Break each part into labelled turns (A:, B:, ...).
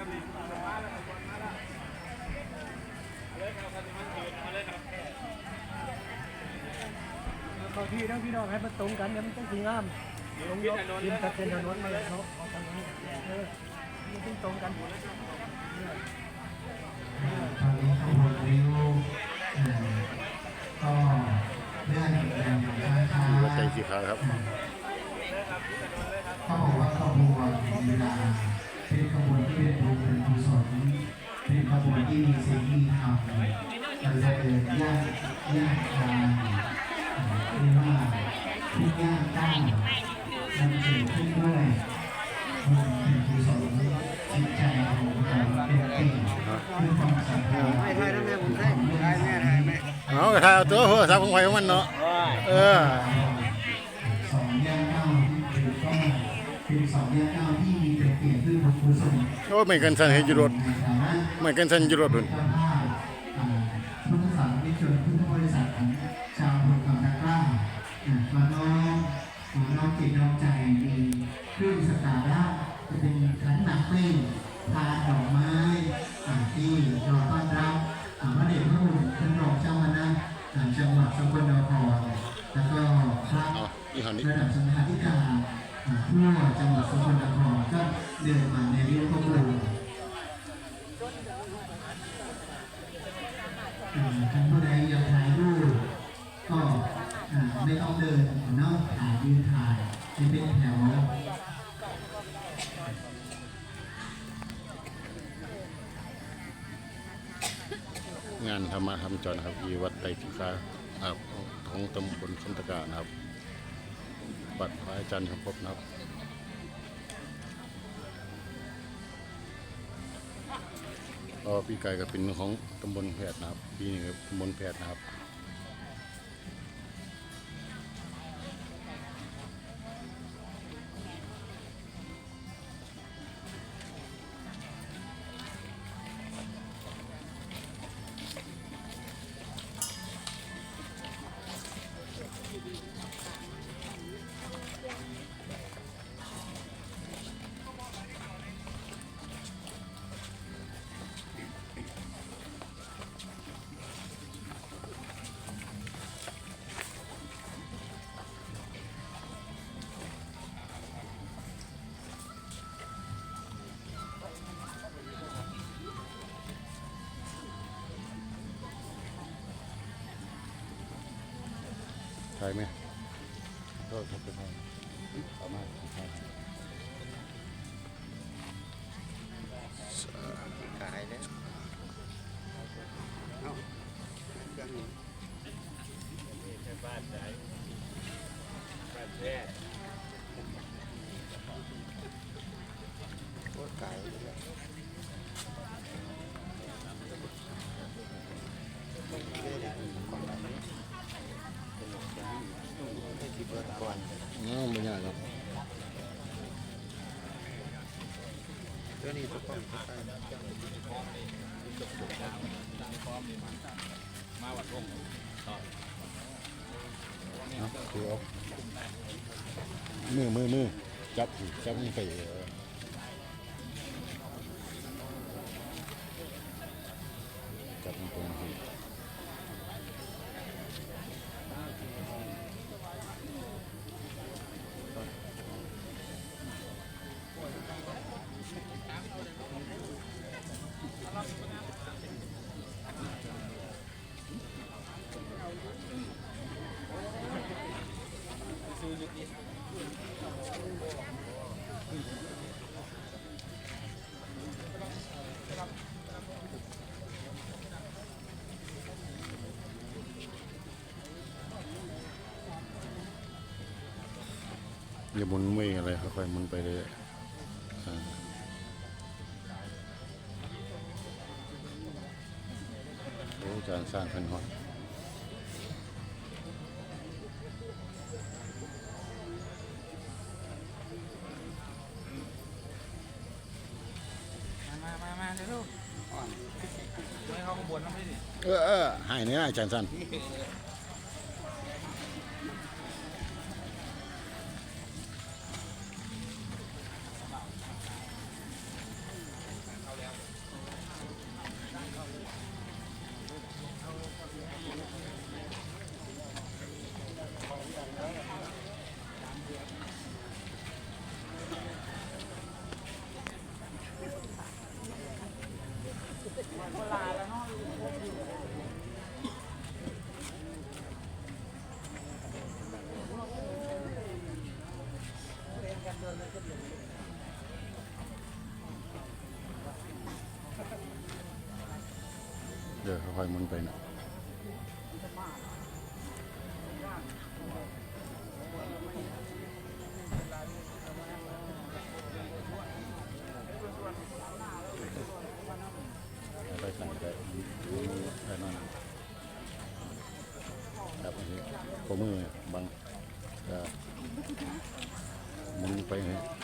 A: เขาที่ทั้งพี่น้องให้มันตรงกันเนี่ยมันต้องสีงามตรงยกยืนตัดเป็นถนนมาเลยเขาเอาทางนี้เออมันต้องตรงกัน
B: ตอนนี้ขบนริ้วก็เลื่อนอย่างช้า
C: หัวใจสีขาวครับ
B: เขาบอกว่าขบวนลีลา เป็นขบวนที่เป็นบุญเป็นกุศลเป็นขบวนที่มีสิ่งที่ทำมันจะเดินยางย่างทางเรียกว่าทุกยางก้าวมันเกิดขึ้นด้วยบุญเป็นกุศลจิตใจของเราเป็นเก่งด้วยความศรัทธา
A: ไทยทั้งแม่ผมไทยไทยแม่ไทยแม่
C: เอากระทาตัวหัวซับของไฟของมันเนาะเออ โอ้ไม่กันสันเฮจุรถ
B: ในฐานะ
C: ไม่กันสันจุรถพุ่น
B: พุทธศาสนิกชนพุทธบริษัทของชาวบุญกับนักล่ามาน้อมมาน้อมจิตน้อมใจมีเครื่องสักการะจะเป็นขันหนักเต้นพานดอกไม้อ่าที่รอต้อนรับอ่าพระเดชพระคุณท่านรองเจ้าคณะจังหวัดสกลนครแล้วก็พระระดับสังฆาธิการอ่าทั่วจังหวัดสกลนคร เดินมาในริ้วขบวนอ่าท่านผู้ใดอยากถ่ายรูปก็ไม่ต้องเดินเนอกถ่ายยืนถ่ายจะเป็นแถว
C: งานธรรมะธรรมจรนะครับที่วัดไตรสิกาครับของตำบลคันตกานะครับ บัตรพระอาจารย์สมภพนะครับ ก็ปีกายก็เป็นของตำบลแพทย์นะครับปีนี้ก็ตำบลแพทย์นะครับ ใช่ไหมก็ทำไปได้เอามา
A: น้
C: องไม่ยากครับ
A: ตัวนี้ตัวป้องตัวใต้
C: เอาคือเอามือมือมือจับจับมันไปจับมันตร อย่าหมุนไม่อะไรค่อยๆหมุนไปเลยโอ้จารสร้างเป็นหอด
D: บนน้ำไม่ดิ
C: เออเออให้เนื้ออาจารย์สัน ดี๋ยวค่อยๆมุนไปนะไปสั่งได้ได้นั่นครับอันนี้ข้อมือบังมุนไปให้เอา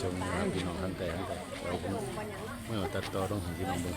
C: ชมพี่น้องข้างแต่ข้างแต่เราผมเมื่อตัดต่อต้องให้พี่น้องดู